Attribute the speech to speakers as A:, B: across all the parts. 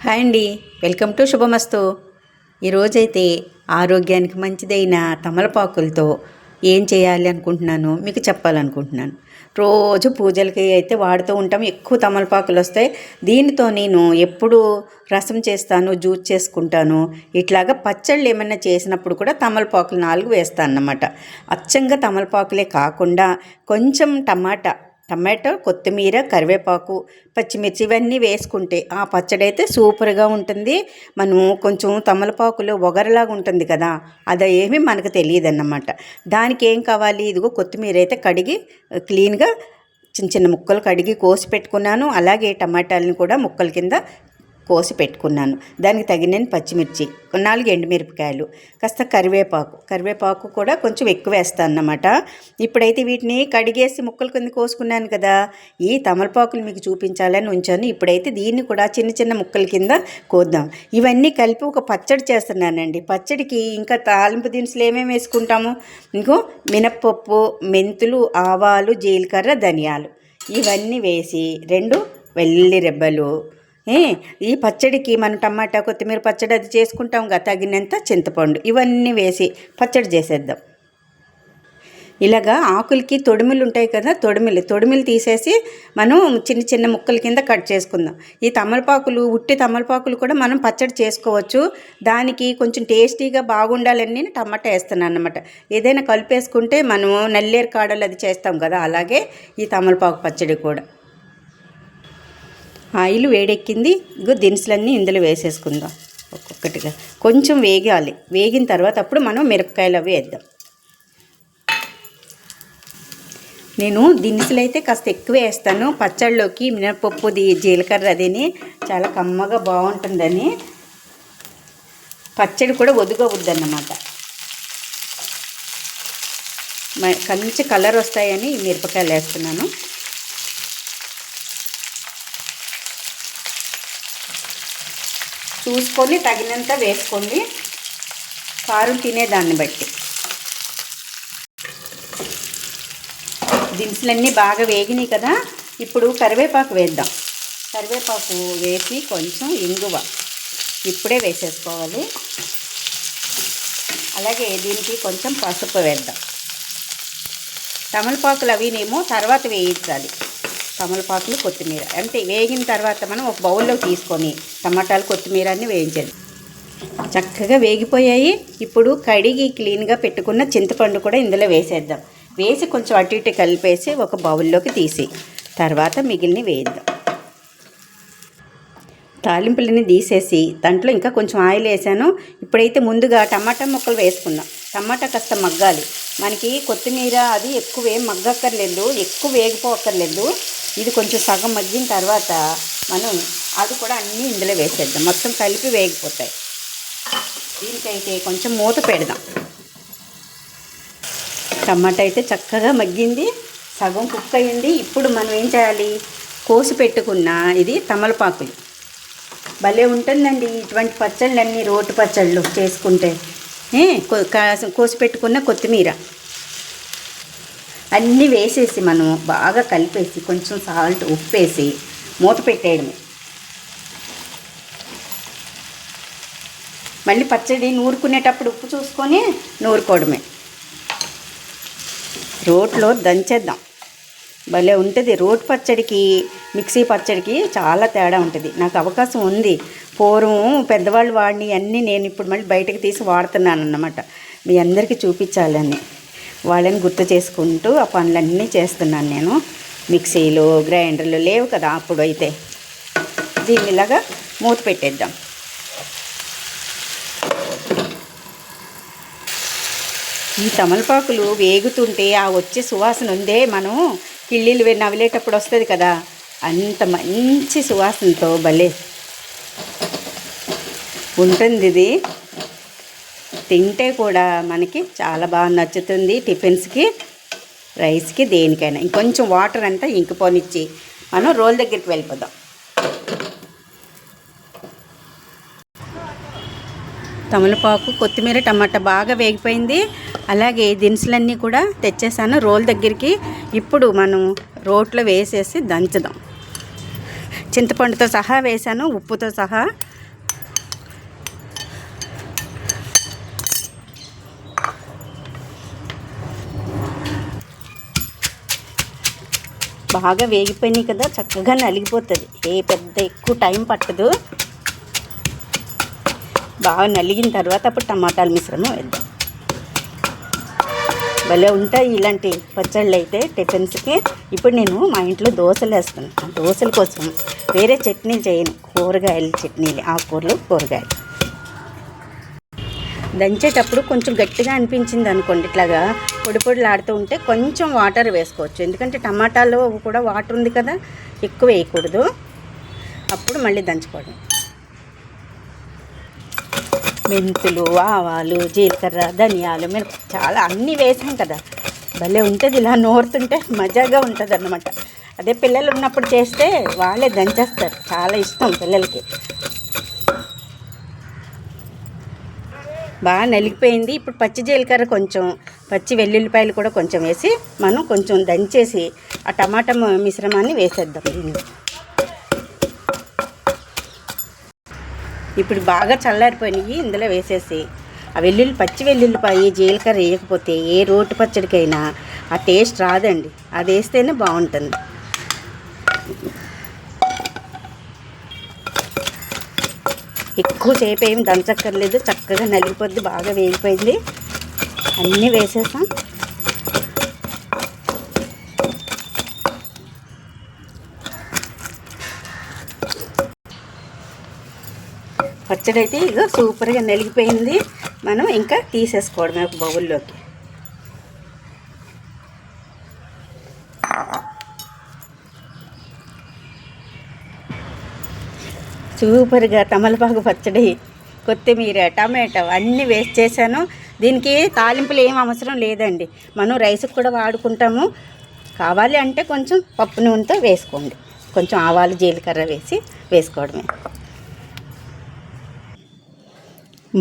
A: Hi అండి. Welcome to శుభమస్తు. ఈరోజైతే ఆరోగ్యానికి మంచిదైన తమలపాకులతో ఏం చేయాలి అనుకుంటున్నాను? మీకు చెప్పాలనుకుంటున్నాను. రోజు పూజలకి అయితే వాడుతూ ఉంటాం. ఎక్కువ తమలపాకులు వస్తాయి. దీనితో నేను ఎప్పుడు రసం చేస్తాను జ్యూస్ చేసుకుంటాను. ఇట్లాగా పచ్చళ్ళు ఏమైనా చేసినప్పుడు కూడా తమలపాకులు నాలుగు వేస్తాను అన్నమాట అచ్చంగా తమలపాకులే కాకుండా కొంచెం టమాటా టమాటో కొత్తిమీర కరివేపాకు పచ్చిమిర్చి ఇవన్నీ వేసుకుంటే ఆ పచ్చడి అయితే సూపర్గా ఉంటుంది. మనం కొంచెం తమలపాకులో ఒగరలాగా ఉంటుంది కదా అది ఏమీ మనకు తెలియదు అన్నమాట దానికి ఏం కావాలి? ఇదిగో కొత్తిమీర అయితే కడిగి క్లీన్గా చిన్న చిన్న ముక్కలు కడిగి కోసి పెట్టుకున్నాను. అలాగే టమాటాలను కూడా ముక్కల కింద కోసి పెట్టుకున్నాను. దానికి తగినన్ని పచ్చిమిర్చి నాలుగు ఎండుమిరపకాయలు కాస్త కరివేపాకు. కరివేపాకు కూడా కొంచెం ఎక్కువ వేస్తాను అన్నమాట ఇప్పుడైతే వీటిని కడిగేసి ముక్కలు కింద కోసుకున్నాను కదా ఈ తమలపాకులు మీకు చూపించాలని ఉంచాను. ఇప్పుడైతే దీన్ని కూడా చిన్న చిన్న ముక్కల కింద కోద్దాం. ఇవన్నీ కలిపి ఒక పచ్చడి చేస్తున్నానండి. పచ్చడికి ఇంకా తాలింపు దినుసులు ఏమేమి వేసుకుంటాము? ఇంకో మినప్పప్పు మెంతులు ఆవాలు జీలకర్ర ధనియాలు. ఇవన్నీ వేసి రెండు వెల్లుల్లి రెబ్బలు ఈ పచ్చడికి మనం టమాటా కొత్తిమీర పచ్చడి అది చేసుకుంటాం కదా తగినంత చింతపండు ఇవన్నీ వేసి పచ్చడి చేసేద్దాం. ఇలాగా ఆకులకి తొడిమిలు ఉంటాయి కదా తొడిమిలు తొడిమిలు తీసేసి మనం చిన్న చిన్న ముక్కల కింద కట్ చేసుకుందాం. ఈ తమలపాకులు ఉట్టి తమలపాకులు కూడా మనం పచ్చడి చేసుకోవచ్చు. దానికి కొంచెం టేస్టీగా బాగుండాలని నేను టమాటా వేస్తున్నాను అనమాట ఏదైనా కలిపేసుకుంటే మనం నల్లేరు కాడలు అది చేస్తాం కదా అలాగే ఈ తమలపాకు పచ్చడి కూడా. ఆయిల్ వేడెక్కింది. ఇగో దినుసులన్నీ ఇందులో వేసేసుకుందాం. ఒక్కొక్కటిగా కొంచెం వేగాలి. వేగిన తర్వాత అప్పుడు మనం మిరపకాయలు అవి వేద్దాం. నేను దినుసులు అయితే కాస్త ఎక్కువ వేస్తాను. పచ్చళ్ళలోకి మినపప్పు జీలకర్ర అదిని చాలా కమ్మగా బాగుంటుందని. పచ్చడి కూడా ఒదుగవుద్దన్నమాట మంచి కలర్ వస్తాయని మిరపకాయలు వేస్తున్నాను. చూసుకొని తగినంత వేసుకోండి. కారం తినేదాన్ని బట్టి. దినుసులన్నీ బాగా వేగినాయి కదా ఇప్పుడు కరివేపాకు వేద్దాం. కరివేపాకు వేసి కొంచెం ఇంగువ ఇప్పుడే వేసేసుకోవాలి. అలాగే దీనికి కొంచెం పసుపు వేద్దాం. తమలపాకులు అవినేమో తర్వాత వేయించాలి. తమలపాకులు కొత్తిమీర. అంటే వేగిన తర్వాత మనం ఒక బౌల్లో తీసుకొని టమాటాలు కొత్తిమీర అన్ని వేయించాలి. చక్కగా వేగిపోయాయి. ఇప్పుడు కడిగి క్లీన్గా పెట్టుకున్న చింతపండు కూడా ఇందులో వేసేద్దాం. వేసి కొంచెం అటు ఇటు కలిపేసి ఒక బౌల్లోకి తీసి తర్వాత మిగిలిన వేద్దాం. తాలింపులని తీసేసి దాంట్లో ఇంకా కొంచెం ఆయిల్ వేసాను. ఇప్పుడైతే ముందుగా టమాటా ముక్కలు వేసుకుందాం. టమాటా కాస్త మగ్గాలి. మనకి కొత్తిమీర అది ఎక్కువ ఏం మగ్గక్కర్లేదు. ఎక్కువ వేగిపోక్కర్లేదు. ఇది కొంచెం సగం మగ్గిన తర్వాత మనం అది కూడా అన్నీ ఇందులో వేసేద్దాం. మొత్తం కలిపి వేగిపోతాయి. దీనికైతే కొంచెం మూత పెడదాం. టమాటా అయితే చక్కగా మగ్గింది. సగం కుక్ అయ్యింది ఇప్పుడు మనం ఏం చేయాలి? కోసి పెట్టుకున్న ఇది తమలపాకులు. భలే ఉంటుందండి ఇటువంటి పచ్చళ్ళన్నీ రోటు పచ్చళ్ళు చేసుకుంటే. కోసి పెట్టుకున్న కొత్తిమీర. అన్నీ వేసేసి మనం బాగా కలిపేసి కొంచెం సాల్ట్ ఉప్పేసి మూత పెట్టేయడమే. మళ్ళీ పచ్చడి నూరుకునేటప్పుడు ఉప్పు చూసుకొని నూరుకోవడమే. రోట్లో దంచేద్దాం. భలే ఉంటుంది. రోడ్ పచ్చడికి మిక్సీ పచ్చడికి చాలా తేడా ఉంటుంది. నాకు అవకాశం ఉంది. పూర్వం పెద్దవాళ్ళు వాడిని అన్నీ నేను ఇప్పుడు మళ్ళీ బయటకు తీసి వాడుతున్నాను అన్నమాట మీ అందరికీ చూపించాలని వాళ్ళని గుర్తు చేసుకుంటూ ఆ పనులన్నీ చేస్తున్నాను నేను. మిక్సీలు గ్రైండర్లు లేవు కదా అప్పుడు అయితే. దీనిలాగా మూత పెట్టేద్దాం. ఈ తమలపాకులు వేగుతుంటే ఆ వచ్చే సువాసన ఉందే మనం కిళ్ళీలు నవిలేటప్పుడు వస్తుంది కదా. అంత మంచి సువాసనతో భలే. ఉంటుంది ఇది. తింటే కూడా మనకి చాలా బాగా నచ్చుతుంది టిఫిన్స్కి రైస్కి దేనికైనా. ఇంకొంచెం వాటర్ అంతా ఇంకిపోనిచ్చి మనం రోల్ దగ్గరికి వెళ్ళిపోదాం. తమలపాకు కొత్తిమీర టమాటా బాగా వేగిపోయింది. అలాగే దినుసులన్నీ కూడా తెచ్చేసాను రోల్ దగ్గరికి. ఇప్పుడు మనం రోట్లో వేసేసి దంచుదాం. చింతపండుతో సహా వేసాను ఉప్పుతో సహా. బాగా వేగిపోయినాయి కదా చక్కగా నలిగిపోతుంది. ఏ పెద్ద ఎక్కువ టైం పట్టదు. బాగా నలిగిన తర్వాత అప్పుడు టమాటాల మిశ్రమం వేద్దాం. భలే ఉంటాయి ఇలాంటి పచ్చళ్ళు అయితే టిఫిన్స్కి. ఇప్పుడు నేను మా ఇంట్లో దోశలు వేస్తున్నాను. దోశల కోసం వేరే చట్నీలు చేయను. కూరగాయల చట్నీలు ఆకుకూరలు కూరగాయలు. దంచేటప్పుడు కొంచెం గట్టిగా అనిపించింది అనుకోండి ఇట్లాగా పొడి పొడిలాడుతూ ఉంటే కొంచెం వాటర్ వేసుకోవచ్చు. ఎందుకంటే టమాటాలో కూడా వాటర్ ఉంది కదా ఎక్కువ వేయకూడదు. అప్పుడు మళ్ళీ దంచుకోవడం. మెంతులు ఆవాలు జీలకర్ర ధనియాలు మిరప చాలా అన్నీ వేసాం కదా. భలే ఉంటుంది ఇలా నోరుతుంటే మజాగా ఉంటుంది అన్నమాట అదే పిల్లలు ఉన్నప్పుడు చేస్తే వాళ్ళే దంచేస్తారు. చాలా ఇష్టం పిల్లలకి. బాగా నలిగిపోయింది. ఇప్పుడు పచ్చి జీలకర్ర కొంచెం పచ్చి వెల్లుల్లిపాయలు కూడా కొంచెం వేసి మనం కొంచెం దంచేసి ఆ టమాటా మిశ్రమాన్ని వేసేద్దాం దీన్ని. ఇప్పుడు బాగా చల్లారిపోయినాయి ఇందులో వేసేసి ఆ వెల్లుల్లి పచ్చి వెల్లుల్లిపాయ జీలకర్ర వేయకపోతే ఏ రోటి పచ్చడికైనా ఆ టేస్ట్ రాదండి. అది వేస్తేనే బాగుంటుంది. ఎక్కువసేపు ఏమి దంచక్కర్లేదు చక్కగా నలిగిపోద్ది బాగా వేగిపోయింది. అన్నీ వేసేసాం. పచ్చడి అయితే ఇగో సూపర్గా నలిగిపోయింది. మనం ఇంకా తీసేసుకోవడమే ఒక బౌల్లోకి. సూపర్గా తమలపాకు పచ్చడి కొత్తిమీర టమాటో అన్నీ వేస్ట్ చేశాను. దీనికి తాలింపులు ఏం అవసరం లేదండి. మనం రైస్కి కూడా వాడుకుంటాము. కావాలి అంటే కొంచెం పప్పు నూనెతో వేసుకోండి. కొంచెం ఆవాలు జీలకర్ర వేసి వేసుకోవడమే.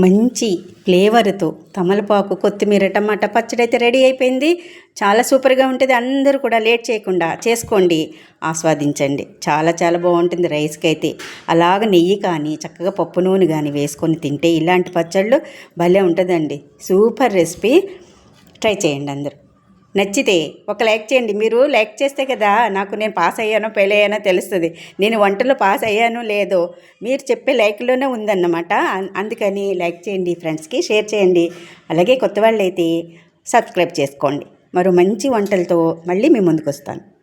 A: మంచి ఫ్లేవర్తో తమలపాకు కొత్తిమీర టమాటా పచ్చడి అయితే రెడీ అయిపోయింది. చాలా సూపర్గా ఉంటుంది. అందరూ కూడా లేట్ చేయకుండా చేసుకోండి. ఆస్వాదించండి. చాలా చాలా బాగుంటుంది రైస్కి అయితే అలాగ నెయ్యి కానీ చక్కగా పప్పు నూనె కానీ వేసుకొని తింటే ఇలాంటి పచ్చళ్ళు భలే ఉంటుందండి. Super recipe. ట్రై చేయండి అందరూ. నచ్చితే ఒక లైక్ చేయండి. మీరు లైక్ చేస్తే కదా నాకు నేను పాస్ అయ్యానో ఫెయిల్ అయ్యానో తెలుస్తుంది. నేను వంటలో పాస్ అయ్యానో లేదో మీరు చెప్పే లైక్లోనే ఉందన్నమాట. అన్- అందుకని లైక్ చేయండి ఫ్రెండ్స్కి షేర్ చేయండి. అలాగే కొత్త వాళ్ళైతే సబ్స్క్రైబ్ చేసుకోండి. మరో మంచి వంటలతో మళ్ళీ మీ ముందుకు వస్తాను